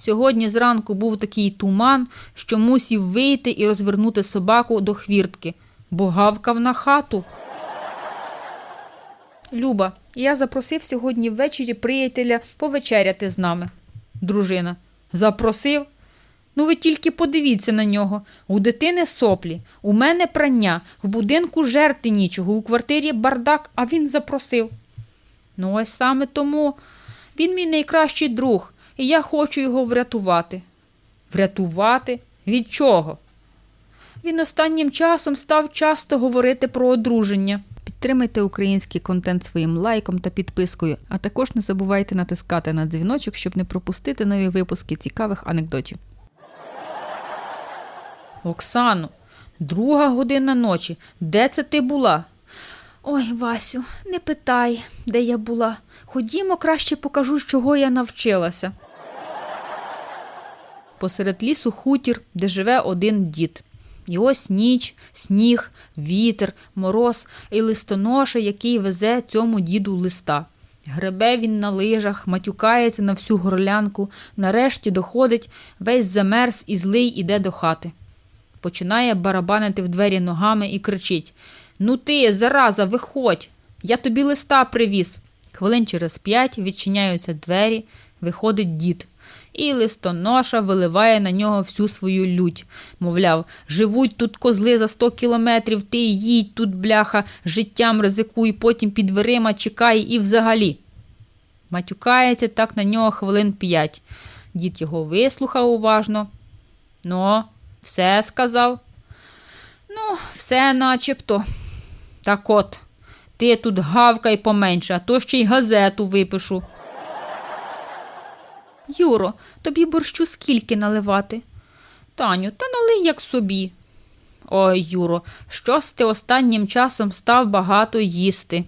Сьогодні зранку був такий туман, що мусів вийти і розвернути собаку до хвіртки, бо гавкав на хату. Люба, я запросив сьогодні ввечері приятеля повечеряти з нами. Дружина. Запросив? Ну, ви тільки подивіться на нього. У дитини соплі, у мене прання, в будинку жерти нічого, у квартирі бардак, а він запросив. Ну, ось саме тому він мій найкращий друг, і я хочу його врятувати. Врятувати? Від чого? Він останнім часом став часто говорити про одруження. Підтримайте український контент своїм лайком та підпискою, а також не забувайте натискати на дзвіночок, щоб не пропустити нові випуски цікавих анекдотів. Оксано, друга година ночі. Де це ти була? Ой, Васю, не питай, де я була. Ходімо, краще покажу, чого я навчилася. Посеред лісу хутір, де живе один дід. І ось ніч, сніг, вітер, мороз і листоноша, який везе цьому діду листа. Гребе він на лижах, матюкається на всю горлянку, нарешті доходить, весь замерз і злий іде до хати. Починає барабанити в двері ногами і кричить: Ну ти, зараза, виходь! Я тобі листа привіз. Хвилин через п'ять відчиняються двері, виходить дід. І листоноша виливає на нього всю свою лють. Мовляв, живуть тут козли за сто кілометрів, ти їдь тут, бляха, життям ризикуй, потім під дверима чекай і взагалі. Матюкається так на нього хвилин п'ять. Дід його вислухав уважно. Ну, все сказав. Ну, все начебто. Так от, ти тут гавкай поменше, а то ще й газету випишу. Юро, тобі борщу скільки наливати? Таню, та налий як собі. Ой, Юро, щось ти останнім часом став багато їсти.